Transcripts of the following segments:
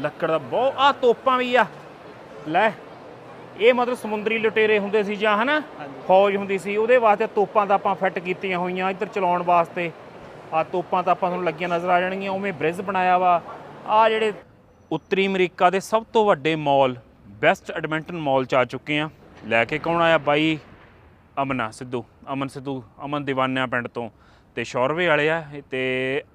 ਲੱਕੜ ਦਾ ਬਹੁਤ ਆ ਤੋਪਾਂ ਵੀ ਆ। ਲੈ ਇਹ ਮਤਲਬ ਸਮੁੰਦਰੀ ਲੁਟੇਰੇ ਹੁੰਦੇ ਸੀ ਜਾਂ ਹਨਾ? ਫੌਜ ਹੁੰਦੀ ਸੀ ਉਹਦੇ ਵਾਸਤੇ ਤੋਪਾਂ ਤਾਂ ਆਪਾਂ ਫਿੱਟ ਕੀਤੀਆਂ ਹੋਈਆਂ ਇੱਧਰ ਚਲਾਉਣ ਵਾਸਤੇ। ਆ ਤੋਪਾਂ ਤਾਂ ਆਪਾਂ ਤੁਹਾਨੂੰ ਲੱਗੀਆਂ ਨਜ਼ਰ ਆ ਜਾਣਗੀਆਂ ਉਵੇਂ ਬ੍ਰਿਜ ਬਣਾਇਆ ਵਾ। ਆ ਜਿਹੜੇ ਉੱਤਰੀ ਅਮਰੀਕਾ ਦੇ ਸਭ ਤੋਂ ਵੱਡੇ ਮਾਲ ਬੈਸਟ ਐਡਮਿੰਟਨ ਮਾਲ ਚ ਆ ਚੁੱਕੇ ਆ। ਲੈ ਕੇ ਕੌਣ ਆਇਆ? ਬਾਈ ਅਮਨਾ ਸਿੱਧੂ ਅਮਨ ਸਿੱਧੂ ਅਮਨ ਦੀਵਾਨਿਆਂ ਪਿੰਡ ਤੋਂ। ਤੇ ਸ਼ੌਰਵੇ ਵਾਲੇ ਆ ਤੇ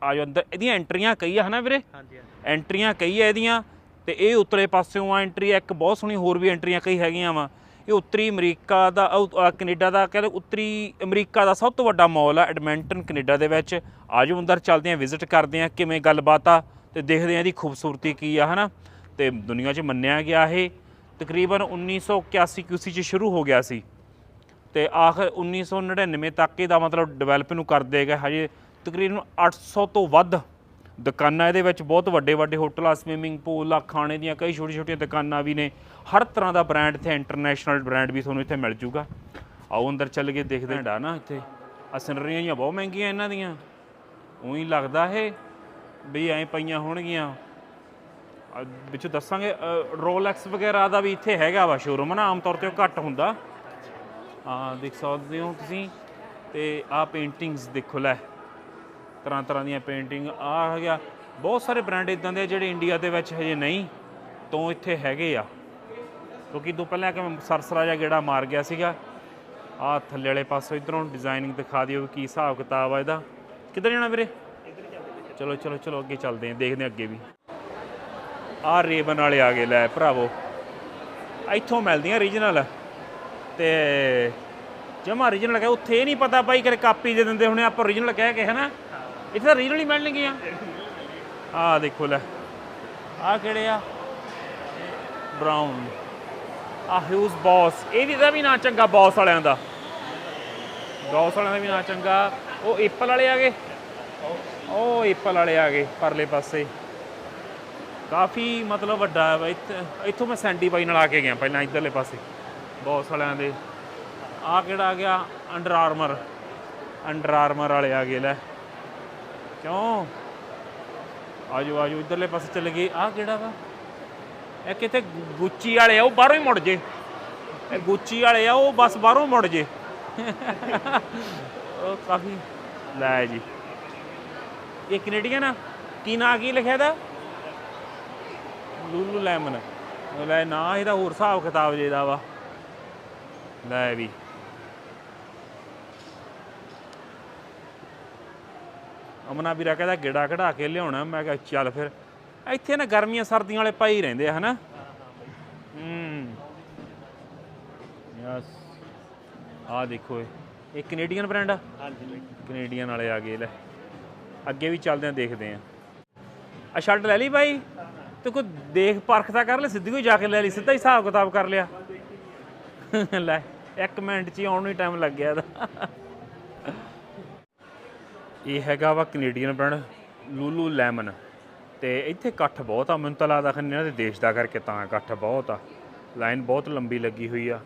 ਆਜੋ ਅੰਦਰ ਇਹਦੀਆਂ ਐਂਟਰੀਆਂ ਕਈ ਆ ਹਨਾ ਵੀਰੇ? ਹਾਂਜੀ। ਐਂਟਰੀਆਂ ਕਈ ਆ ਇਹਦੀਆਂ ਤੇ ਇਹ ਉੱਤਰੇ ਪਾਸਿਓਂ ਆ ਐਂਟਰੀ ਇੱਕ ਬਹੁਤ ਸੋਹਣੀ ਹੋਰ ਵੀ ਐਂਟਰੀਆਂ ਕਈ ਹੈਗੀਆਂ ਵਾ। ਇਹ ਉੱਤਰੀ ਅਮਰੀਕਾ ਦਾ ਉਹ, ਅਹ, ਕੈਨੇਡਾ ਦਾ ਕਹਿੰਦੇ ਉੱਤਰੀ ਅਮਰੀਕਾ ਦਾ ਸਭ ਤੋਂ ਵੱਡਾ ਮਾਲ ਆ ਐਡਮਿੰਟਨ ਕੈਨੇਡਾ ਦੇ ਵਿੱਚ। ਆਜੋ ਅੰਦਰ ਚੱਲਦੇ ਆ ਵਿਜ਼ਿਟ ਕਰਦੇ ਆ ਕਿਵੇਂ ਗੱਲਬਾਤ ਆ ਤੇ ਦੇਖਦੇ ਆ ਇਹਦੀ ਖੂਬਸੂਰਤੀ ਕੀ ਆ ਹਨਾ? ਤੇ ਦੁਨੀਆ 'ਚ ਮੰਨਿਆ ਗਿਆ ਇਹ। ਤਕਰੀਬਨ 1981 ਕਿਊਸੀ 'ਚ ਸ਼ੁਰੂ ਹੋ ਗਿਆ ਸੀ। ਤੇ ਆਖਰ 1999 ਤੱਕ ਇਹਦਾ ਮਤਲਬ ਡਿਵੈਲਪ ਨੂੰ ਕਰਦੇ ਗਏ ਹਜੇ ਤਕਰੀਬਨ 800 ਤੋਂ ਵੱਧ ਦੁਕਾਨਾਂ ਇਹਦੇ ਵਿੱਚ ਬਹੁਤ ਵੱਡੇ ਵੱਡੇ ਹੋਟਲ ਆ ਸਵਿਮਿੰਗ ਪੂਲ ਆ, ਖਾਣੇ ਦੀਆਂ ਕਈ ਛੋਟੀ ਛੋਟੀਆਂ ਦੁਕਾਨਾਂ ਵੀ ਨੇ। ਹਰ ਤਰ੍ਹਾਂ ਦਾ ਬ੍ਰਾਂਡ ਇੱਥੇ ਇੰਟਰਨੈਸ਼ਨਲ ਬ੍ਰਾਂਡ ਵੀ ਤੁਹਾਨੂੰ ਇੱਥੇ ਮਿਲ ਜੂਗਾ। ਆਓ ਅੰਦਰ ਚੱਲ ਕੇ ਦੇਖਦੇ ਹਾਂ। ਨਾ ਇੱਥੇ ਆ ਸਿਨਰੀਆਂ ਜਿਹੀਆਂ ਬਹੁਤ ਮਹਿੰਗੀਆਂ ਇਹਨਾਂ ਦੀਆਂ। ਉਹੀ ਲੱਗਦਾ ਇਹ ਵੀ ਐਂ ਪਈਆਂ ਹੋਣਗੀਆਂ। ਵਿੱਚੋਂ ਦੱਸਾਂਗੇ ਰੋਲੈਕਸ ਵਗੈਰਾ ਦਾ ਵੀ ਇੱਥੇ ਹੈਗਾ ਵਾ ਸ਼ੋਰੂਮ ਨਾ ਆਮ ਤੌਰ ਤੇ ਉਹ ਘੱਟ ਹੁੰਦਾ। ਆ ਦੇਖ ਸਕਦੇ ਹੋ ਤੁਸੀਂ। ਤੇ ਆ ਪੇਂਟਿੰਗਸ ਦੇਖੋ, ਲੈ। ਤਰ੍ਹਾਂ ਤਰ੍ਹਾਂ ਦੀਆਂ ਪੇਂਟਿੰਗ ਆ ਹੈਗਾ। ਬਹੁਤ ਸਾਰੇ ਬ੍ਰਾਂਡ ਇਦਾਂ ਦੇ ਆ ਜਿਹੜੇ ਇੰਡੀਆ ਦੇ ਵਿੱਚ ਹਜੇ ਨਹੀਂ, ਤੋਂ ਇੱਥੇ ਹੈਗੇ ਆ। ਕਿਉਂਕਿ ਤੋਂ ਪਹਿਲਾਂ ਕਿ ਮੈਂ ਸਰਸਰਾ ਜਿਹਾ ਗੇੜਾ ਮਾਰ ਗਿਆ ਸੀਗਾ। ਆ ਥੱਲੇ ਵਾਲੇ ਪਾਸੋਂ ਇਧਰੋਂ ਡਿਜ਼ਾਈਨਿੰਗ ਦਿਖਾ ਦਿਓ ਵੀ ਕੀ ਹਿਸਾਬ ਕਿਤਾਬ ਆ ਇਹਦਾ। ਕਿੱਧਰ ਜਾਣਾ ਵੀਰੇ? ਚਲੋ ਚਲੋ ਚਲੋ, ਅੱਗੇ ਚੱਲਦੇ ਆਂ ਦੇਖਦੇ ਆਂ ਅੱਗੇ ਵੀ। ਆ ਰੇਬਨ ਵਾਲੇ ਆ ਗਏ, ਲੈ ਭਰਾਵੋ। ਇੱਥੋਂ ਮਿਲਦੀਆਂ ਰੀਜਨਲ ਤੇ ਜਮਾ ਰੀਜਨਲ ਕਹੇ, ਉੱਥੇ ਇਹ ਨਹੀਂ ਪਤਾ ਬਾਈ ਕਰੇ ਕਾਪੀ ਦੇ ਦਿੰਦੇ ਹੁਣੇ ਆਪਾਂ ਰੀਜਨਲ ਕਹਿ ਕੇ, ਹਨਾ? ਇੱਥੇ ਤਾਂ ਰੀਜਨਲ ਹੀ ਮਿਲਣਗੀਆਂ ਆ ਦੇਖੋ ਲੈ। ਆ ਕਿਹੜੇ ਆ? ਬ੍ਰਾਊਨ ਆ ਹਿਊਜ਼ ਬੌਸ ਇਹ ਵੀ ਦਾ ਵੀ ਨਾਂ ਚੰਗਾ ਬੌਸ ਵਾਲਿਆਂ ਦਾ। ਬੌਸ ਵਾਲਿਆਂ ਦਾ ਵੀ ਨਾਂ ਚੰਗਾ। ਉਹ ਐਪਲ ਵਾਲੇ ਆ ਗਏ ਉਹ ਐਪਲ ਵਾਲੇ ਆ ਗਏ ਪਰਲੇ ਪਾਸੇ। ਕਾਫੀ ਮਤਲਬ ਵੱਡਾ ਹੈ ਬਾਈ। ਇੱਥੋਂ ਮੈਂ ਸੈਂਡੀ ਬਾਈ ਨਾਲ ਆ ਕੇ ਗਿਆ ਪਹਿਲਾਂ ਇੱਧਰਲੇ ਪਾਸੇ। ਬੌਸ ਵਾਲਿਆਂ ਦੇ। ਆ ਕਿਹੜਾ ਆ ਗਿਆ? ਅੰਡਰ ਆਰਮਰ ਅੰਡਰ ਆਰਮਰ ਵਾਲੇ ਆ ਗਏ ਲੈ। ਕਿਉਂ? ਆਜੋ ਆਜੋ, ਇੱਧਰਲੇ ਪਾਸੇ ਚੱਲ ਗਏ। ਆ ਕਿਹੜਾ ਵਾ? ਇਹ ਕਿਤੇ ਗੁੱਚੀ ਵਾਲੇ ਆ, ਉਹ ਬਾਹਰੋਂ ਹੀ ਮੁੜ ਜੇ। ਇਹ ਗੁੱਚੀ ਵਾਲੇ ਆ, ਉਹ ਬਸ ਬਾਹਰੋਂ ਮੁੜ ਜੇ। ਉਹ ਕਾਫੀ ਲੈ ਜੀ। ਇਹ ਕੈਨੇਡੀਅਨ ਆ? ਕੀ ਨਾਂ, ਕੀ ਲਿਖਿਆ ਦਾ ਲੂਲੂ ਲੈਮਨ। ਲੈ ਨਾ, ਇਹਦਾ ਹੋਰ ਹਿਸਾਬ ਕਿਤਾਬ ਜੇ ਦਾ ਵਾ। ਲੈ ਵੀ। ਅਮਨਾ ਵੀਰਾ ਕਹਿੰਦਾ ਗੇੜਾ ਕਢਾ ਕੇ ਲਿਆਉਣਾ। ਮੈਂ ਕਿਹਾ ਚੱਲ ਫਿਰ। ਇੱਥੇ ਨਾ ਗਰਮੀਆਂ ਸਰਦੀਆਂ ਵਾਲੇ ਪਾਈ ਰਹਿੰਦੇ ਆ ਹਨਾ? ਹੂੰ। ਯਸ। ਆ ਦੇਖੋ ਇਹ। ਇਹ ਕੈਨੇਡੀਅਨ ਬ੍ਰਾਂਡ ਆ? ਹਾਂਜੀ ਕੈਨੇਡੀਅਨ ਵਾਲੇ ਆ ਗਏ ਲੈ। ਅੱਗੇ ਵੀ ਚੱਲਦੇ ਆਂ ਦੇਖਦੇ ਆਂ। ਆ ਸ਼ਰਟ ਲੈ ਲਈ ਬਾਈ ਤੇ ਕੋਈ ਦੇਖ ਪਰਖ ਤਾਂ ਕਰ ਲੈ ਸਿੱਧੀ ਕੋਈ ਜਾ ਕੇ ਲੈ ਲਈ ਸਿੱਧਾ ਹੀ ਹਿਸਾਬ ਕਿਤਾਬ ਕਰ ਲਿਆ। ਲੈ ਇੱਕ ਮਿੰਟ 'ਚ ਆਉਣ ਨੂੰ ਹੀ ਟਾਈਮ ਲੱਗ ਗਿਆ ਇਹਦਾ। ਇਹ ਹੈਗਾ ਵਾ ਕੈਨੇਡੀਅਨ ਬ੍ਰਾਂਡ ਲੂਲੂ ਲੈਮਨ ਤੇ ਇੱਥੇ ਇਕੱਠ ਬਹੁਤ ਆ, ਮੈਨੂੰ ਤਾਂ ਲੱਗਦਾ ਖੰਨੇ ਇਹਨਾਂ ਦੇ ਦੇਸ਼ ਦਾ ਕਰਕੇ ਤਾਂ ਇਕੱਠ ਬਹੁਤ ਆ। ਲਾਈਨ ਬਹੁਤ ਲੰਬੀ ਲੱਗੀ ਹੋਈ ਆ।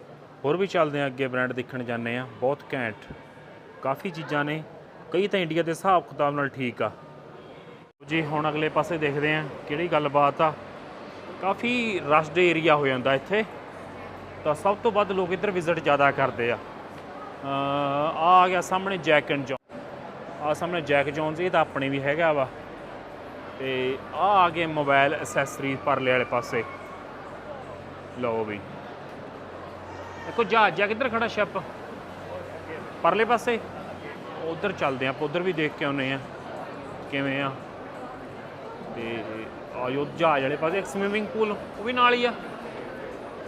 ਹੋਰ ਵੀ ਚੱਲਦੇ ਆ, ਅੱਗੇ ਬ੍ਰਾਂਡ ਦੇਖਣ ਜਾਂਦੇ ਆ। ਬਹੁਤ ਘੈਂਟ। ਕਾਫੀ ਚੀਜ਼ਾਂ ਨੇ। ਕਈ ਤਾਂ ਇੰਡੀਆ ਦੇ ਹਿਸਾਬ ਕਿਤਾਬ ਨਾਲ ਠੀਕ ਆ। ਜੀ, ਹੁਣ ਅਗਲੇ ਪਾਸੇ ਦੇਖਦੇ ਆ ਕਿਹੜੀ ਗੱਲਬਾਤ ਆ। ਕਾਫੀ ਰਸ਼ਡ ਏਰੀਆ ਹੋ ਜਾਂਦਾ ਇੱਥੇ। ਤਾਂ ਸਭ ਤੋਂ ਵੱਧ ਲੋਕ ਇੱਧਰ ਵਿਜ਼ਿਟ ਜ਼ਿਆਦਾ ਕਰਦੇ ਆ। ਆ ਆ ਗਿਆ ਸਾਹਮਣੇ ਜੈਕ ਐਂਡ ਜੌਨ ਆ ਸਾਹਮਣੇ ਜੈਕ ਜੌਨਸ, ਇਹ ਤਾਂ ਆਪਣੇ ਵੀ ਹੈਗਾ ਵਾ। ਤੇ ਆ ਆ ਗਏ ਮੋਬਾਈਲ ਐਕਸੈਸਰੀਜ਼ ਪਰਲੇ ਵਾਲੇ ਪਾਸੇ। ਲਓ ਵੀ। ਦੇਖੋ, ਜਹਾਜ਼ ਆ ਕਿੱਧਰ ਖੜਾ ਸ਼ਿਪ? ਪਰਲੇ ਪਾਸੇ? ਉਧਰ ਚੱਲਦੇ ਆ ਆਪਾਂ, ਉਧਰ ਵੀ ਦੇਖ ਕੇ ਆਉਨੇ ਆ। ਕਿਵੇਂ ਆ? ਤੇ ਆਇਓ, ਜਹਾਜ਼ ਵਾਲੇ ਪਾਸੇ, ਇੱਕ ਸਵਿਮਿੰਗ ਪੂਲ ਉਹ ਵੀ ਨਾਲ ਹੀ ਆ।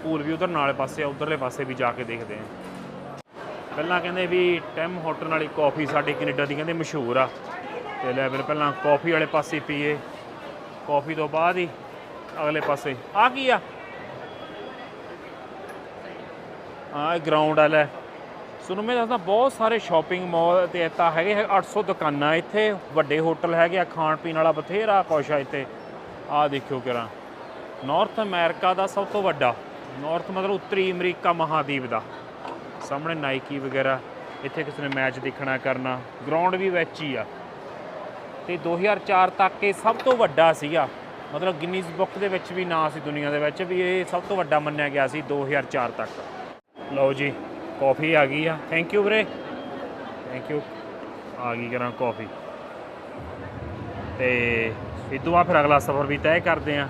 ਪੂਲ ਵੀ ਉਧਰ ਨਾਲੇ ਪਾਸੇ ਆ, ਉਧਰਲੇ ਪਾਸੇ ਵੀ ਜਾ ਕੇ ਦੇਖਦੇ ਆ। ਪਹਿਲਾਂ ਕਹਿੰਦੇ ਵੀ ਟੈਮ ਹੋਟਲ ਵਾਲੀ ਕਾਫੀ ਸਾਡੀ ਕੈਨੇਡਾ ਦੀ ਕਹਿੰਦੇ ਮਸ਼ਹੂਰ ਆ। ਤੇ ਲੈ ਫਿਰ ਪਹਿਲਾਂ ਕਾਫੀ ਵਾਲੇ ਪਾਸੇ ਪੀਏ। ਕਾਫੀ ਤੋਂ ਬਾਅਦ ਹੀ ਅਗਲੇ ਪਾਸੇ। ਆ ਕੀ ਆ? ਆ ਗਰਾਊਂਡ ਵਾਲਾ ਲੈ ਸੁਣੋ ਮੈਂ ਦੱਸਦਾ, ਬਹੁਤ ਸਾਰੇ ਸ਼ਾਪਿੰਗ ਮਾਲ ਤੇ ਇੱਥੇ ਹੈਗੇ ਹੈ 800 ਦੁਕਾਨਾਂ ਇੱਥੇ। ਵੱਡੇ ਹੋਟਲ ਹੈਗੇ ਆ, ਖਾਣ ਪੀਣ ਵਾਲਾ ਬਥੇਰਾ ਕੁਛ ਆ ਇੱਥੇ। ਆ ਦੇਖਿਓ ਕਿਰਾਂ ਨਾਰਥ ਅਮਰੀਕਾ ਦਾ ਸਭ ਤੋਂ ਵੱਡਾ। ਨਾਰਥ ਮਤਲਬ ਉੱਤਰੀ ਅਮਰੀਕਾ ਮਹਾਦੀਪ ਦਾ। ਸਾਹਮਣੇ ਨਾਈਕੀ ਵਗੈਰਾ, ਇੱਥੇ ਕਿਸੇ ਨੇ ਮੈਚ ਦੇਖਣਾ ਕਰਨਾ ਗਰਾਊਂਡ ਵੀ ਵਿੱਚ ਹੀ ਆ। ਤੇ 2004 ਤੱਕ ਇਹ ਸਭ ਤੋਂ ਵੱਡਾ ਸੀਗਾ। ਮਤਲਬ ਗਿਨੀਜ਼ ਬੁੱਕ ਦੇ ਵਿੱਚ ਵੀ ਨਾਂ ਸੀ ਦੁਨੀਆ ਦੇ ਵਿੱਚ, ਵੀ ਇਹ ਸਭ ਤੋਂ ਵੱਡਾ ਮੰਨਿਆ ਗਿਆ ਸੀ 2004 ਤੱਕ। ਲਓ ਜੀ ਕਾਫੀ ਆ ਗਈ ਆ। ਥੈਂਕ ਯੂ ਵੀਰੇ। ਥੈਂਕ ਯੂ ਆ ਗਈ ਕਰਾਂ ਕਾਫੀ ਤੇ ਇਦੋਂ ਬਾਅਦ ਫਿਰ ਅਗਲਾ ਸਫ਼ਰ ਵੀ ਤੈਅ ਕਰਦੇ ਆ।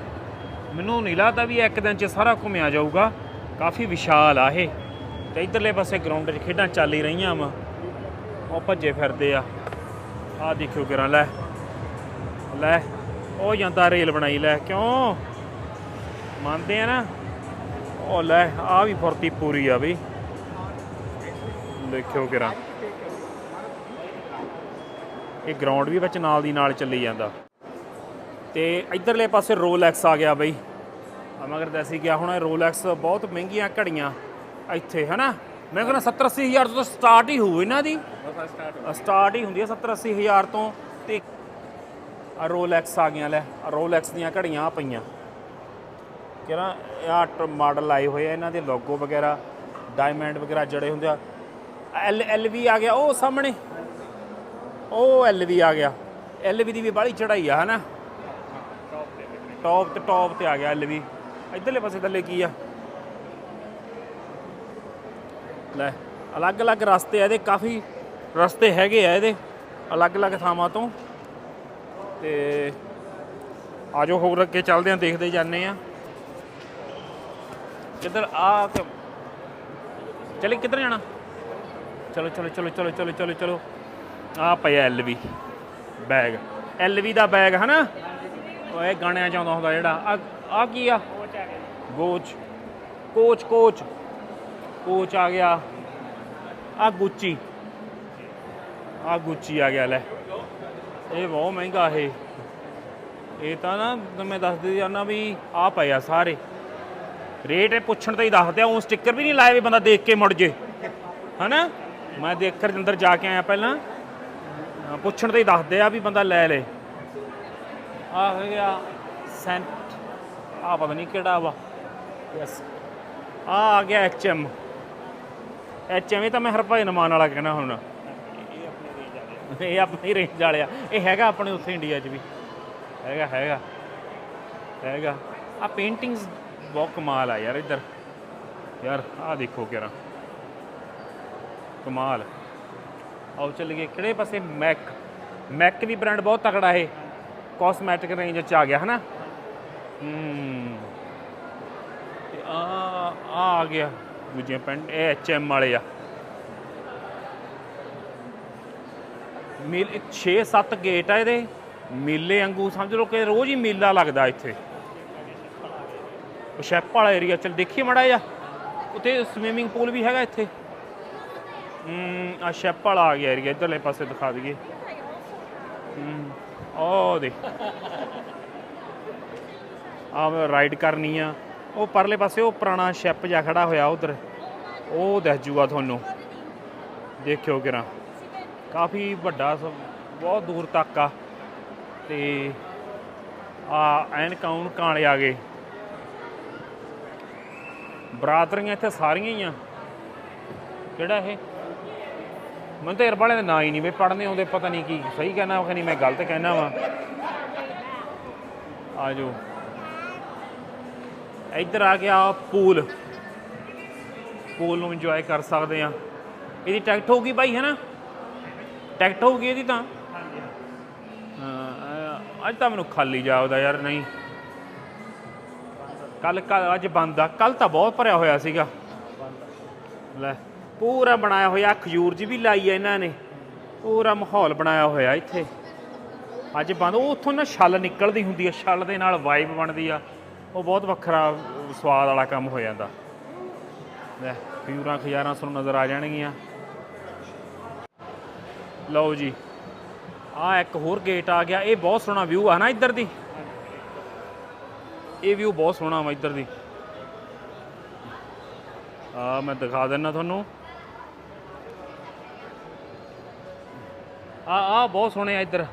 ਮੈਨੂੰ ਨਹੀਂ ਲੱਗਦਾ ਵੀ ਇੱਕ ਦਿਨ 'ਚ ਸਾਰਾ ਘੁੰਮਿਆ ਜਾਊਗਾ। ਕਾਫੀ ਵਿਸ਼ਾਲ ਆ ਇਹ। ਤੇ ਇਧਰਲੇ ਪਾਸੇ ਗਰਾਊਂਡ 'ਚ ਖੇਡਾਂ ਚੱਲ ਹੀ ਰਹੀਆਂ ਵਾ। ਉਹ ਭੱਜੇ ਫਿਰਦੇ ਆ। ਆ ਦੇਖਿਓ ਕਿਰਾਂ ਲੈ। ਲੈ, ਉਹ ਜਾਂਦਾ ਰੇਲ ਬਣਾਈ ਲੈ। ਕਿਉਂ? ਮੰਨਦੇ ਆ ਨਾ। ਉਹ ਲੈ ਆ ਵੀ ਫੁਰਤੀ ਪੂਰੀ ਆ ਬਈ। ਦੇਖਿਓ ਕਿਰਾਂ ਇਹ ਗਰਾਊਂਡ ਵੀ ਵਿੱਚ ਨਾਲ ਦੀ ਨਾਲ ਚੱਲੀ ਜਾਂਦਾ। ਤੇ ਇਧਰਲੇ ਪਾਸੇ ਰੋਲੈਕਸ ਆ ਗਿਆ ਬਈ। ਮਗਰ ਦੱਸੀ ਗਿਆ, ਹੁਣ ਇਹ ਰੋਲੈਕਸ ਬਹੁਤ ਮਹਿੰਗੀਆਂ ਘੜੀਆਂ। ਇੱਥੇ ਹਨਾ? ਮੈਂ ਕਹਿੰਦਾ 70 80 ਹਜ਼ਾਰ ਤੋਂ ਤਾਂ ਸਟਾਰਟ ਹੀ ਹੋਊ ਇਹਨਾਂ ਦੀ। ਸਟਾਰਟ ਹੀ ਹੁੰਦੀ ਹੈ 70 80 ਹਜ਼ਾਰ ਤੋਂ। ਤੇ ਆ ਰੋਲੈਕਸ ਆ ਗਈਆਂ ਲੈ ਰੋਲੈਕਸ ਦੀਆਂ ਘੜੀਆਂ ਪਈਆਂ। ਕਿਹੜਾ ਆ ਮਾਡਲ ਆਏ ਹੋਏ ਆ ਇਹਨਾਂ ਦੇ ਲੋਗੋ ਵਗੈਰਾ ਡਾਇਮੰਡ ਵਗੈਰਾ ਜੜੇ ਹੁੰਦੇ ਆ। ਐਲ ਐਲ ਵੀ ਆ ਗਿਆ ਉਹ ਸਾਹਮਣੇ। ਉਹ ਐਲ ਵੀ ਆ ਗਿਆ। ਐਲ ਵੀ ਦੀ ਵੀ ਬਾਹਲੀ ਚੜਾਈ ਆ ਹਨਾ? ਟੌਪ ਤੇ ਟੌਪ ਤੇ ਆ ਗਿਆ ਐਲ ਵੀ ਇਧਰਲੇ ਪਾਸੇ ਥੱਲੇ ਕੀ ਆ? ਲੈ, ਅਲੱਗ-ਅਲੱਗ ਰਸਤੇ ਆ ਇਹਦੇ, ਕਾਫੀ ਰਸਤੇ ਹੈਗੇ ਆ ਇਹਦੇ, ਅਲੱਗ-ਅਲੱਗ ਥਾਵਾਂ ਤੋਂ। ਤੇ ਆਜੋ ਹੋਰ ਅੱਗੇ ਚੱਲਦੇ ਆਂ, ਦੇਖਦੇ ਜਾਂਦੇ ਆ। ਕਿੱਧਰ, ਆ ਚਲੇ ਕਿੱਧਰ ਜਾਣਾ? ਚਲੋ ਚਲੋ ਚਲੋ ਚਲੋ ਚਲੋ ਚਲੋ ਚਲੋ। ਆ ਪਿਆ ਐਲਵੀ ਬੈਗ। ਐਲਵੀ ਦਾ ਬੈਗ, ਹਨਾ? ਉਹ ਇਹ ਗਾਣਿਆਂ ਚ ਆਉਂਦਾ ਹੁੰਦਾ ਜਿਹੜਾ। ਆ ਆ ਕੀ ਆ? Coach coach coach. ਕੋਚ ਆ ਗਿਆ। ਆ ਗੁੱਚੀ। ਆ ਗੁੱਚੀ ਆ ਗਿਆ, ਲੈ। ਇਹ ਬਹੁਤ ਮਹਿੰਗਾ ਇਹ। ਇਹ ਤਾਂ ਨਾ ਤਾਂ ਮੈਂ ਦੱਸਦੇ ਜਾਨਾ ਵੀ ਆ ਪਏ ਆ ਸਾਰੇ। ਰੇਟ ਇਹ ਪੁੱਛਣ ਤੇ ਹੀ ਦੱਸਦੇ ਆ, ਉਹ ਸਟicker ਵੀ ਨਹੀਂ ਲਾਏ ਵੀ ਬੰਦਾ ਦੇਖ ਕੇ ਮੁੜ ਜੇ। ਹਨਾ? ਮੈਂ ਦੇਖਰ ਅੰਦਰ ਜਾ ਕੇ ਆਇਆ ਪਹਿਲਾਂ। ਪੁੱਛਣ ਤੇ ਹੀ ਦੱਸਦੇ ਆ ਵੀ ਬੰਦਾ ਲੈ ਲੇ। ਆ ਹੋ ਗਿਆ ਸੈਂਟ। ਆ ਪਤਾ ਨਹੀਂ ਕਿਹੜਾ ਵਾ। ਯੈਸ ਆ ਆ ਗਿਆ ਐਚਐਮ ਐਚਐਮ ਐਵੇਂ ਤਾਂ ਮੈਂ ਹਰਭਜਨ ਮਾਨ ਵਾਲਾ ਕਹਿਣਾ ਹੁਣ। ਇਹ ਆਪਣੀ ਰੇਂਜ ਵਾਲਿਆ ਇਹ ਹੈਗਾ ਆਪਣੇ ਉੱਥੇ ਇੰਡੀਆ 'ਚ ਵੀ। ਹੈਗਾ ਹੈਗਾ। ਹੈਗਾ। ਆ ਪੇਂਟਿੰਗਸ ਬਹੁਤ ਕਮਾਲ ਆ ਯਾਰ ਇੱਧਰ। ਯਾਰ ਆ ਦੇਖੋ ਕਿਰਾ ਕਮਾਲ। ਆਓ ਚੱਲ ਗਏ ਕਿਹੜੇ ਪਾਸੇ? ਮੈਕ ਮੈਕ ਵੀ ਬ੍ਰਾਂਡ ਬਹੁਤ ਤਕੜਾ ਹੈ ਕਾਸਮੈਟਿਕ ਰੇਂਜ ਚ ਆ ਗਿਆ, ਹਨਾ? ਹੂੰ। ਤੇ ਆ ਆ ਆ ਗਿਆ। ਦੂਜੇ ਪੈਂਟ ਇਹ ਐਚਐਮ ਵਾਲੇ ਆ। ਮਿਲ 6-7 ਗੇਟ ਆ ਇਹਦੇ। ਮੇਲੇ ਵਾਂਗੂ ਸਮਝ ਲਓ ਕਿ ਰੋਜ਼ ਹੀ ਮੇਲਾ ਲੱਗਦਾ ਇੱਥੇ। ਸ਼ੈਪ ਵਾਲਾ ਏਰੀਆ ਚਲ ਦੇਖੀਏ ਮੜਾ ਜਾ ਉੱਥੇ ਸਵਿਮਿੰਗ ਪੂਲ ਵੀ ਹੈਗਾ ਇੱਥੇ। ਹਮ ਆ ਸ਼ੈਪ ਵਾਲਾ ਆ ਗਿਆ ਏਰੀਆ ਇਧਰਲੇ ਪਾਸੇ ਦਿਖਾ ਦਈਏ। ਹੂੰ ਉਹ ਦੇ ਆ ਰਾਈਡ ਕਰਨੀ ਆ। ਉਹ ਪਰਲੇ ਪਾਸੇ ਉਹ ਪੁਰਾਣਾ ਸ਼ੈਪ ਜਾ ਖੜਾ ਹੋਇਆ ਉਧਰ। ਉਹ ਦਿਖ ਜੂਗਾ ਤੁਹਾਨੂੰ। ਦੇਖਿਓ ਕਿਰਾ। ਕਾਫੀ ਵੱਡਾ ਸ- ਬਹੁਤ ਦੂਰ ਤੱਕ ਆ। ਤੇ ਆ ਐਨ ਕਾਉਨ ਕਾਲੇ ਆ ਗਏ। ਬਰਾਦਰੀਆਂ ਇੱਥੇ ਸਾਰੀਆਂ ਹੀ ਆ। ਕਿਹੜਾ ਇਹ? ਮੈਨੂੰ ਤਾਂ ਵਾਲੇ ਦੇ ਨਾਂ ਹੀ ਨਹੀਂ ਵੇ ਪੜਨੇ ਆਉਂਦੇ, ਪਤਾ ਨਹੀਂ ਕੀ। ਸਹੀ ਕਹਿਣਾ ਕਿ ਨਹੀਂ ਮੈਂ ਗਲਤ ਕਹਿਣਾ ਵਾ। ਆ ਜਾਓ। ਇੱਧਰ ਆ ਗਿਆ ਪੂਲ। ਪੂਲ ਨੂੰ ਇੰਜੋਏ ਕਰ ਸਕਦੇ ਆ ਇਹਦੀ ਟਿਕਟ ਹੋਊਗੀ ਭਾਈ ਹੈ ਨਾ ਟਿਕਟ ਹੋਊਗੀ ਇਹਦੀ ਤਾਂ? ਹਾਂ, ਅੱਜ ਤਾਂ ਮੈਨੂੰ ਖਾਲੀ ਜਾਪਦਾ ਯਾਰ, ਨਹੀਂ। ਕੱਲ ਕੱਲ ਅੱਜ ਬੰਦ ਆ। ਕੱਲ ਤਾਂ ਬਹੁਤ ਭਰਿਆ ਹੋਇਆ ਸੀਗਾ। ਲੈ, ਪੂਰਾ ਬਣਾਇਆ ਹੋਇਆ ਖਜੂਰ ਜੀ ਵੀ ਲਾਈ ਆ ਇਹਨਾਂ ਨੇ। ਪੂਰਾ ਮਾਹੌਲ ਬਣਾਇਆ ਹੋਇਆ ਇੱਥੇ। ਅੱਜ ਬੰਦ, ਉਹ ਉੱਥੋਂ ਨਾ ਛੱਲ ਨਿਕਲਦੀ ਹੁੰਦੀ ਆ, ਛੱਲ ਦੇ ਨਾਲ ਵਾਈਬ ਬਣਦੀ ਆ। ਉਹ ਬਹੁਤ ਵੱਖਰਾ ਸਵਾਦ ਵਾਲਾ ਕੰਮ ਹੋ ਜਾਂਦਾ। ਲੈ ਖਜੂਰਾਂ ਖਜ਼ਾਰਾਂ ਸਾਨੂੰ ਨਜ਼ਰ ਆ ਜਾਣਗੀਆਂ। ਲਓ ਜੀ, ਆ ਇੱਕ ਹੋਰ ਗੇਟ ਆ ਗਿਆ। ਇਹ ਬਹੁਤ ਸੋਹਣਾ ਵਿਊ ਆ ਨਾ ਇੱਧਰ ਦੀ? ਇਹ ਵਿਊ ਬਹੁਤ ਸੋਹਣਾ ਵਾ ਇੱਧਰ ਦੀ। ਆ ਮੈਂ ਦਿਖਾ ਦਿੰਨਾ ਤੁਹਾਨੂੰ। ਆ ਆ ਬਹੁਤ ਸੋਹਣੇ ਆ ਇੱਧਰ।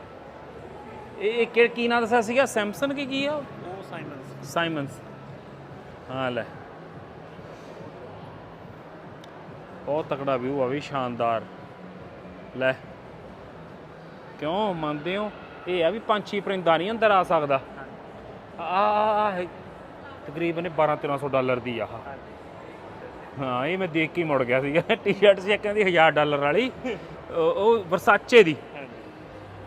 ਇਹ ਕੀ ਨਾਂ ਦੱਸਿਆ ਸੀਗਾ? ਸੈਮਸਨ ਕੀ ਕੀ ਆ ਉਹ? ਸਾਈਮਨਸ ਹਾਂ ਲੈ ਬਹੁਤ ਤਕੜਾ ਵਿਊ ਆ ਵੀ ਸ਼ਾਨਦਾਰ ਲੈ ਕਿਉਂ ਮੰਨਦੇ ਹੋ ਇਹ ਆ ਵੀ ਪੰਛੀ ਪਰਿੰਦਾ ਨਹੀਂ ਅੰਦਰ ਆ ਸਕਦਾ ਆ ਤਕਰੀਬਨ 12 1300 ਡਾਲਰ ਦੀ ਆ। ਹਾਂ ਇਹ ਮੈਂ ਦੇਖ ਕੇ ਮੁੜ ਗਿਆ ਸੀਗਾ ਟੀ-ਸ਼ਰਟ ਸੀ ਕਹਿੰਦੀ 1000 ਡਾਲਰ ਵਾਲੀ ਉਹ- ਵਰਸਾਚੇ ਦੀ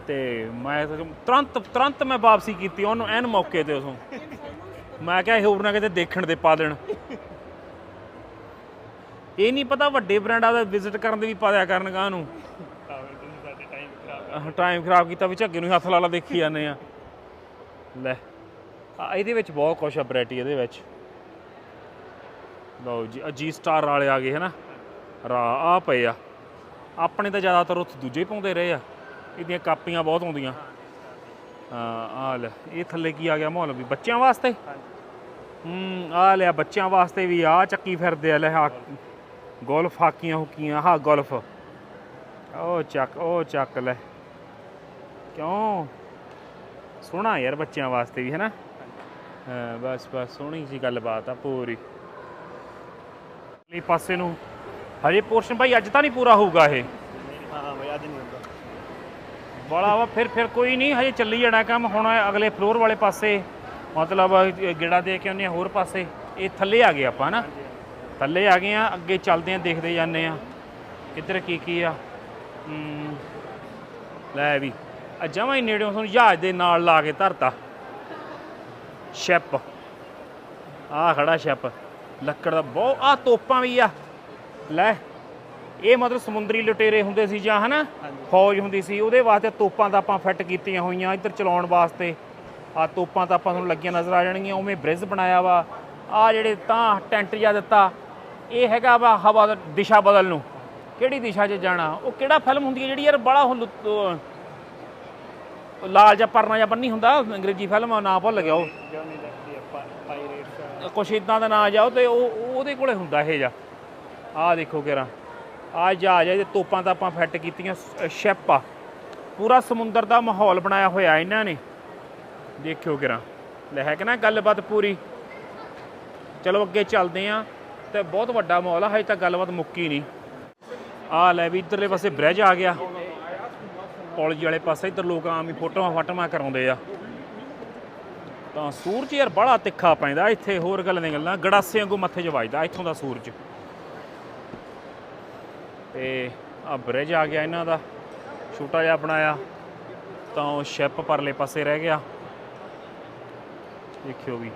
ਤੇ ਮੈਂ ਤੁਰੰਤ ਤੁਰੰਤ ਮੈਂ ਵਾਪਸੀ ਕੀਤੀ ਉਹਨੂੰ ਐਨ ਮੌਕੇ ਤੇ ਉਸੋਂ ਮੈਂ ਕਿਹਾ ਇਹ ਹੋਰ ਨਾ ਕਿਤੇ ਦੇਖਣ ਦੇ ਪਾ ਦੇਣ। ਇਹ ਨਹੀਂ ਪਤਾ ਵੱਡੇ ਬ੍ਰਾਂਡਾਂ ਦਾ ਵਿਜ਼ਿਟ ਕਰਨ ਦੇ ਵੀ ਪਾ ਦਿਆ ਕਰਨ ਗਾ ਨੂੰ। ਟਾਈਮ ਖਰਾਬ ਕੀਤਾ ਵੀ ਝੱਗੇ ਨੂੰ ਹੱਥ ਲਾ ਲਾ ਦੇਖੀ ਜਾਂਦੇ ਆ। ਲੈ, ਆ ਇਹਦੇ ਵਿੱਚ ਬਹੁਤ ਕੁਛ ਆ ਵੈਰਾਈਟੀ ਇਹਦੇ ਵਿੱਚ। ਲਓ ਜੀ ਅਜੀ ਸਟਾਰ ਵਾਲੇ ਆ ਗਏ ਹਨਾ। ਰਾ ਆ ਪਏ ਆ। ਆਪਣੇ ਤਾਂ ਜ਼ਿਆਦਾਤਰ ਉੱਥੇ ਦੂਜੇ ਹੀ ਪਾਉਂਦੇ ਰਹੇ ਆ। ਇਹਦੀਆਂ ਕਾਪੀਆਂ ਬਹੁਤ ਆਉਂਦੀਆਂ। ਆ ਲੈ, ਇਹ ਥੱਲੇ ਕੀ ਆ ਗਿਆ ਮਾਹੌਲ ਵੀ? ਬੱਚਿਆਂ ਵਾਸਤੇ? ਹੂੰ ਆ ਲਿਆ, ਬੱਚਿਆਂ ਵਾਸਤੇ ਵੀ ਆ ਚੱਕੀ ਫਿਰਦੇ ਆ, ਲੈ ਆ ਗੋਲਫ ਹਾਕੀਆਂ ਹੁਕੀਆਂ ਹਾਂ ਗੋਲਫ। ਉਹ ਚੱਕ ਉਹ ਚੱਕ ਲੈ। ਕਿਉਂ? ਸੋਹਣਾ ਯਾਰ ਬੱਚਿਆਂ ਵਾਸਤੇ ਵੀ, ਹੈਨਾ? ਹਾਂ, ਬਸ ਬਸ, ਸੋਹਣੀ ਜੀ ਗੱਲਬਾਤ ਆ ਪੂਰੀ। ਲਈ ਪਾਸੇ ਨੂੰ, ਹਜੇ ਪੋਰਸ਼ਨ ਭਾਈ ਅੱਜ ਤਾਂ ਨਹੀਂ ਪੂਰਾ ਹੋਊਗਾ ਇਹ ਹਾਂ ਬਈ ਅੱਜ ਨਹੀਂ ਹੁੰਦਾ ਬੜਾ ਵਾ, ਫਿਰ ਫਿਰ ਕੋਈ ਨਹੀਂ, ਹਜੇ ਚੱਲੀ ਜਾਣਾ ਕੰਮ, ਹੁਣ ਅਗਲੇ ਫਲੋਰ ਵਾਲੇ ਪਾਸੇ, ਮਤਲਬ ਗੇੜਾ ਦੇ ਕੇ ਆਉਂਦੇ ਹਾਂ ਹੋਰ ਪਾਸੇ, ਇਹ ਥੱਲੇ ਆ ਗਏ ਆਪਾਂ ਨਾ। ਥੱਲੇ ਆ ਗਏ ਆ ਅੱਗੇ ਚੱਲਦੇ ਆ ਦੇਖਦੇ ਜਾਂਦੇ ਆ ਕਿੱਧਰ ਕੀ ਕੀ ਆ। ਲੈ ਵੀ, ਆ ਜਮਾਂ ਹੀ ਨੇੜਿਓਂ ਤੁਹਾਨੂੰ ਜਹਾਜ਼ ਦੇ ਨਾਲ ਲਾ ਕੇ ਧਰਤਾ। ਸ਼ੈਪ ਆ ਖੜਾ ਸ਼ੈਪ, ਲੱਕੜ ਦਾ ਬਹੁਤ ਆ ਤੋਪਾਂ ਵੀ ਆ। ਲੈ ਇਹ ਮਤਲਬ ਸਮੁੰਦਰੀ ਲੁਟੇਰੇ ਹੁੰਦੇ ਸੀ ਜਾਂ ਹਨਾ ਫੌਜ ਹੁੰਦੀ ਸੀ ਉਹਦੇ ਵਾਸਤੇ ਤੋਪਾਂ ਤਾਂ ਆਪਾਂ ਫਿੱਟ ਕੀਤੀਆਂ ਹੋਈਆਂ ਇੱਧਰ ਚਲਾਉਣ ਵਾਸਤੇ। ਆ ਤੋਪਾਂ ਤਾਂ ਆਪਾਂ ਤੁਹਾਨੂੰ ਲੱਗੀਆਂ ਨਜ਼ਰ ਆ ਜਾਣਗੀਆਂ ਉਵੇਂ ਬ੍ਰਿਜ ਬਣਾਇਆ ਵਾ। ਆ ਜਿਹੜੇ ਤਾਂ ਟੈਂਟ ਜਿਹਾ ਦਿੱਤਾ ਇਹ ਹੈਗਾ ਵਾ ਹਵਾ ਦਾ ਦਿਸ਼ਾ ਬਦਲ ਨੂੰ। ਕਿਹੜੀ ਦਿਸ਼ਾ 'ਚ ਜਾਣਾ? ਉਹ ਕਿਹੜਾ ਫਿਲਮ ਹੁੰਦੀ ਹੈ ਜਿਹੜੀ ਯਾਰ ਬੜਾ ਉਹ ਲਾਲ ਜਾਂ ਪਰਨਾ ਜਾਂ ਬੰਨੀ ਹੁੰਦਾ ਅੰਗਰੇਜ਼ੀ ਫਿਲਮ ਨਾਂ ਭੁੱਲ ਗਿਆ ਉਹ। ਕੁਛ ਇਦਾਂ ਦਾ ਨਾਂ ਜਾਓ ਤੇ ਉਹ ਉਹ- ਉਹਦੇ ਕੋਲੇ ਹੁੰਦਾ ਇਹ ਜਾ ਆਹ ਦੇਖੋ ਕਿਰਾ ਆ ਜਹਾਜ਼ ਆ ਇਹਦੇ ਤੋਪਾਂ ਤਾਂ ਆਪਾਂ ਫਿੱਟ ਕੀਤੀਆਂ ਸ਼ਿਪ ਆ। ਪੂਰਾ ਸਮੁੰਦਰ ਦਾ ਮਾਹੌਲ ਬਣਾਇਆ ਹੋਇਆ ਇਹਨਾਂ ਨੇ। ਦੇਖਿਓ ਕਿਰਾ, ਲੈ ਹੈ ਕਿ ਨਾ ਗੱਲਬਾਤ ਪੂਰੀ? ਚਲੋ ਅੱਗੇ ਚੱਲਦੇ ਆ, ਤੇ ਬਹੁਤ ਵੱਡਾ ਮਾਹੌਲ ਆ, ਹਜੇ ਤੱਕ ਗੱਲਬਾਤ ਮੁੱਕੀ ਨਹੀਂ। ਆ ਲੈ ਵੀ ਇੱਧਰਲੇ ਪਾਸੇ ਬ੍ਰਿਜ ਆ ਗਿਆ। ਕਾਲਜ ਵਾਲੇ ਪਾਸੇ ਇੱਧਰ ਲੋਕ ਆਮ ਹੀ ਫੋਟੋਆਂ ਫਾਟੋਆਂ ਕਰਾਉਂਦੇ ਆ। ਤਾਂ ਸੂਰਜ ਯਾਰ ਬੜਾ ਤਿੱਖਾ ਪੈਂਦਾ, ਇੱਥੇ ਹੋਰ ਗੱਲਾਂ ਦੀਆਂ ਗੱਲਾਂ, ਗੜਾਸੇ ਵਾਂਗੂ ਮੱਥੇ 'ਚ ਵੱਜਦਾ ਇੱਥੋਂ ਦਾ ਸੂਰਜ। ਤੇ ਆ ਬ੍ਰਿਜ ਆ ਗਿਆ ਇਹਨਾਂ ਦਾ। ਛੋਟਾ ਜਿਹਾ ਬਣਾਇਆ। ਤਾਂ ਉਹ ਸ਼ਿਪ ਪਰਲੇ ਪਾਸੇ ਰਹਿ ਗਿਆ। ਦੇਖਿਓ ਵੀ।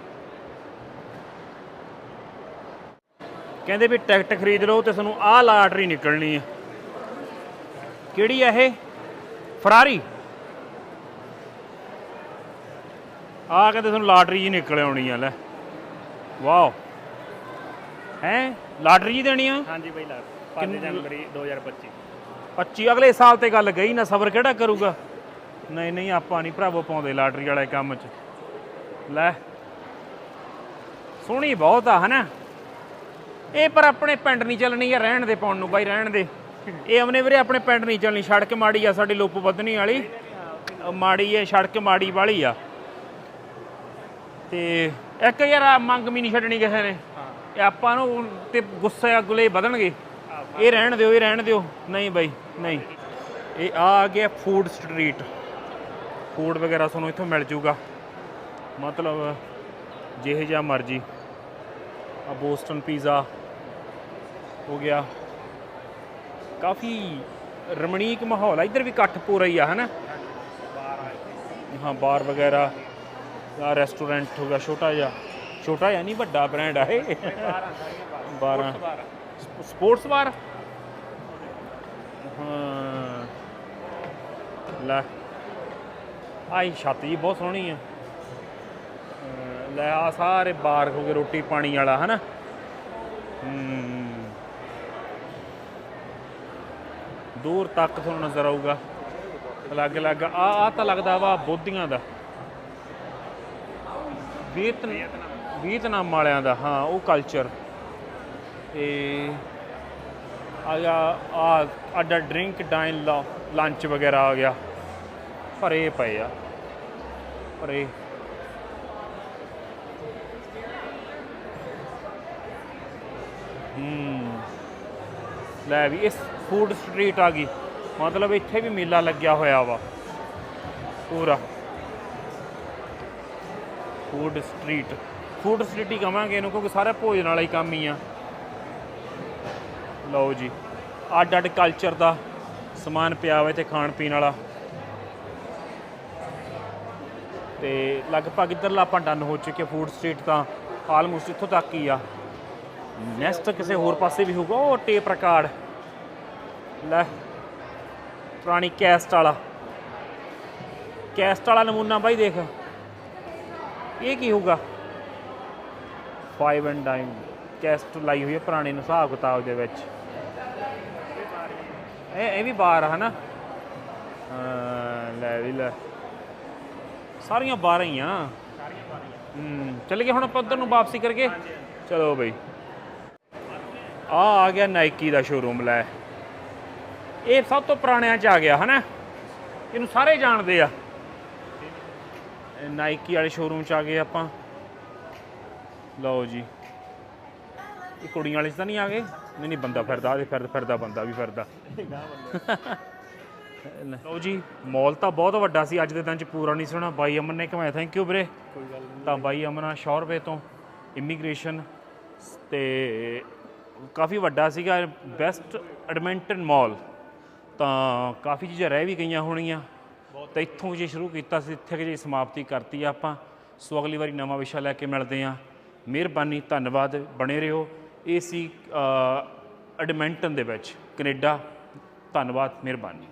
ਕਹਿੰਦੇ ਵੀ ਟਿਕਟ ਖਰੀਦ ਲਓ ਤੇ ਤੁਹਾਨੂੰ ਆਹ ਲਾਟਰੀ ਨਿਕਲਣੀ ਹੈ। ਕਿਹੜੀ ਆ ਇਹ? ਫਰਾਰੀ ਆ ਕਹਿੰਦੇ ਤੁਹਾਨੂੰ ਲਾਟਰੀ ਜੀ ਨਿਕਲ ਆਉਣੀ ਆ, ਲੈ। ਵਾਓ। ਹੈ? ਲਾਟਰੀ ਜੀ ਦੇਣੀ ਆ? ਹਾਂਜੀ ਬਈ ਲਾ 5 ਜਨਵਰੀ 2025 25 ਅਗਲੇ ਸਾਲ ਤੇ ਗੱਲ ਗਈ ਨਾ ਸਬਰ ਕਿਹੜਾ ਕਰੂਗਾ? ਨਹੀਂ ਨਹੀਂ ਆਪਾਂ ਨਹੀਂ ਭਰਾਵੋ ਪਾਉਂਦੇ ਲਾਟਰੀ ਵਾਲੇ ਕੰਮ 'ਚ। ਲੈ ਸੋਹਣੀ ਬਹੁਤ ਆ ਹਨਾ? ਇਹ ਪਰ ਆਪਣੇ ਪਿੰਡ ਨਹੀਂ ਚੱਲਣੀ ਆ ਰਹਿਣ ਦੇ ਪਾਉਣ ਨੂੰ ਬਾਈ ਰਹਿਣ ਦੇ। ਇਹ ਅਮਨੇ ਵੀਰੇ ਆਪਣੇ ਪਿੰਡ ਨਹੀਂ ਚੱਲਣੀ ਸੜਕ ਮਾੜੀ ਆ ਸਾਡੀ ਲੋਪ ਵਧਣੀ ਵਾਲੀ। ਮਾੜੀ ਏ ਸੜਕ ਮਾੜੀ ਵਾਲੀ ਆ। ਤੇ ਇੱਕ ਯਾਰ ਮੰਗ ਵੀ ਨਹੀਂ ਛੱਡਣੀ ਕਿਸੇ ਨੇ। ਆਪਾਂ ਨੂੰ ਤੇ ਗੁੱਸੇ ਅਗਲੇ ਵਧਣਗੇ। ਇਹ ਰਹਿਣ ਦਿਓ, ਇਹ ਰਹਿਣ ਦਿਓ। ਨਹੀਂ ਬਾਈ, ਨਹੀਂ। ਇਹ ਆ ਆ ਗਿਆ ਫੂਡ ਸਟਰੀਟ ਫੂਡ ਵਗੈਰਾ ਤੁਹਾਨੂੰ ਇੱਥੋਂ ਮਿਲ ਜੂਗਾ। ਮਤਲਬ ਜਿਹੇ ਜਿਹਾ ਮਰਜ਼ੀ। ਆ ਬੋਸਟਨ ਪੀਜ਼ਾ ਹੋ ਗਿਆ। ਕਾਫੀ ਰਮਣੀਕ ਮਾਹੌਲ ਆ। ਇੱਧਰ ਵੀ ਇਕੱਠ ਪੂਰਾ ਹੀ ਆ, ਹਨਾ? ਹਾਂ, ਬਾਰ ਵਗੈਰਾ। ਆ ਰੈਸਟੋਰੈਂਟ ਹੋ ਗਿਆ, ਛੋਟਾ ਜਿਹਾ। ਛੋਟਾ ਜਿਹਾ ਨਹੀਂ, ਵੱਡਾ ਬ੍ਰਾਂਡ ਆ ਇਹ? 12 ਸਪੋਰਟਸ ਬਾਰ ਹਾਂ। ਲੈ। ਆਈ, ਛੱਤ ਜੀ, ਬਹੁਤ ਸੋਹਣੀ ਆ। ਲੈ ਆ ਸਾਰੇ ਬਾਰ ਹੋ ਗਏ, ਰੋਟੀ ਪਾਣੀ ਵਾਲਾ, ਹਨਾ? ਹੂੰ। ਦੂਰ ਤੱਕ ਤੁਹਾਨੂੰ ਨਜ਼ਰ ਆਊਗਾ। ਅਲੱਗ ਅਲੱਗ। ਆ ਆ ਤਾਂ ਲੱਗਦਾ ਵਾ ਬੋਧੀਆਂ ਦਾ। ਵੀਤਨ ਵੀਤਨਾਮ ਵਾਲਿਆਂ ਦਾ, ਹਾਂ, ਉਹ ਕਲਚਰ ਤੇ ਆ ਗਿਆ ਆ ਅੱਡਾ ਡਰਿੰਕ ਡਾਈਨ ਲੰਚ ਵਗੈਰਾ ਆ ਗਿਆ। ਭਰੇ ਪਏ ਆ। ਭਰੇ। ਹੂੰ। ਲੈ ਵੀ, ਇਸ ਫੂਡ ਸਟਰੀਟ ਆ ਗਈ। ਮਤਲਬ ਇੱਥੇ ਵੀ ਮੇਲਾ ਲੱਗਿਆ ਹੋਇਆ ਵਾ। ਪੂਰਾ। ਫੂਡ ਸਟਰੀਟ ਫੂਡ ਸਟਰੀਟ ਹੀ ਕਵਾਂਗੇ ਇਹਨੂੰ, ਕਿਉਂਕਿ ਸਾਰਾ ਭੋਜਨ ਵਾਲਾ ਹੀ ਕੰਮ ਹੀ ਆ। ਲਓ ਜੀ ਅੱਡ ਅੱਡ ਕਲਚਰ ਦਾ ਸਮਾਨ ਪਿਆ ਹੋਇਆ ਤੇ ਖਾਣ ਪੀਣ ਵਾਲਾ। ਤੇ ਲਗਭਗ ਇੱਧਰਲਾ ਆਪਾਂ ਡਨ ਹੋ ਚੁੱਕੇ ਫੂਡ ਸਟਰੀਟ ਤਾਂ ਆਲਮੋਸਟ ਇੱਥੋਂ ਤੱਕ ਹੀ ਆ। ਨੈਕਸਟ ਕਿਸੇ ਹੋਰ ਪਾਸੇ ਵੀ ਹੋਊਗਾ, ਉਹ ਟੇਪ ਰਿਕਾਰਡ ਲੈ, ਪੁਰਾਣੀ ਕੈਸਟ ਵਾਲਾ। ਕੈਸਟ ਵਾਲਾ ਨਮੂਨਾ ਬਾਈ ਦੇਖ। ਇਹ ਕੀ ਹੋਊਗਾ? 5 ਐਂਡ ਡਾਈਮ ਕੈਸਟ ਲਾਈ ਹੋਈ ਹੈ ਪੁਰਾਣੇ ਹਿਸਾਬ ਕਿਤਾਬ ਦੇ ਵਿੱਚ। ਇਹ ਇਹ ਵੀ ਬਾਰ ਆ ਹਨਾ? ਲੈ ਵੀ ਲੈ। ਸਾਰੀਆਂ ਬਾਰਾਂ ਹੀ ਆ। ਹੂੰ ਚੱਲ ਗਏ ਹੁਣ ਆਪਾਂ ਉੱਧਰ ਨੂੰ ਵਾਪਸੀ ਕਰਕੇ। ਚਲੋ ਬਈ। ਆ ਆ ਗਿਆ ਨਾਈਕੀ ਦਾ ਸ਼ੋਰੂਮ ਲੈ। ਇਹ ਸਭ ਤੋਂ ਪੁਰਾਣਿਆਂ ਚ ਆ ਗਿਆ ਹਨਾ? ਇਹਨੂੰ ਸਾਰੇ ਜਾਣਦੇ ਆ। ਨਾਈਕੀ ਵਾਲੇ ਸ਼ੋਰੂਮ ਚ ਆ ਗਏ ਆਪਾਂ। ਲਓ ਜੀ। ਇਹ ਕੁੜੀਆਂ ਵਾਲੇ ਚ ਤਾਂ ਨਹੀਂ ਆ ਗਏ? ਨਹੀਂ ਨਹੀਂ ਬੰਦਾ ਫਿਰਦਾ ਆ ਫਿਰਦਾ ਫਿਰਦਾ ਬੰਦਾ ਵੀ ਫਿਰਦਾ। ਲਓ ਜੀ ਮਾਲ ਤਾਂ ਬਹੁਤ ਵੱਡਾ ਸੀ ਅੱਜ ਦੇ ਦਿਨ ਚ ਪੂਰਾ ਨਹੀਂ ਸੋਣਾ ਬਾਈ ਅਮਨ ਨੇ ਕਮਾਇਆ ਥੈਂਕ ਯੂ ਵੀਰੇ। ਕੋਈ ਗੱਲ ਨਹੀਂ। ਤਾਂ ਬਾਈ ਅਮਨਾ ਸ਼ੌਰਵੇ ਤੋਂ ਇਮੀਗ੍ਰੇਸ਼ਨ ਤੇ ਕਾਫੀ ਵੱਡਾ ਸੀਗਾ ਬੈਸਟ ਐਡਮਿੰਟਨ ਮਾਲ ਤਾਂ ਕਾਫੀ ਚੀਜ਼ਾਂ ਰਹਿ ਵੀ ਗਈਆਂ ਹੋਣੀਆਂ ਤਾਂ ਇੱਥੋਂ ਜੇ ਸ਼ੁਰੂ ਕੀਤਾ ਸੀ ਇੱਥੇ ਜੇ ਸਮਾਪਤੀ ਕਰਤੀ ਆਪਾਂ। ਸੋ ਅਗਲੀ ਵਾਰੀ ਨਵਾਂ ਵਿਸ਼ਾ ਲੈ ਕੇ ਮਿਲਦੇ ਆ ਮਿਹਰਬਾਨੀ ਧੰਨਵਾਦ ਬਣੇ ਰਹੋ। ਇਹ ਸੀ ਐਡਮਿੰਟਨ ਦੇ ਵਿੱਚ ਕੈਨੇਡਾ ਧੰਨਵਾਦ ਮਿਹਰਬਾਨੀ।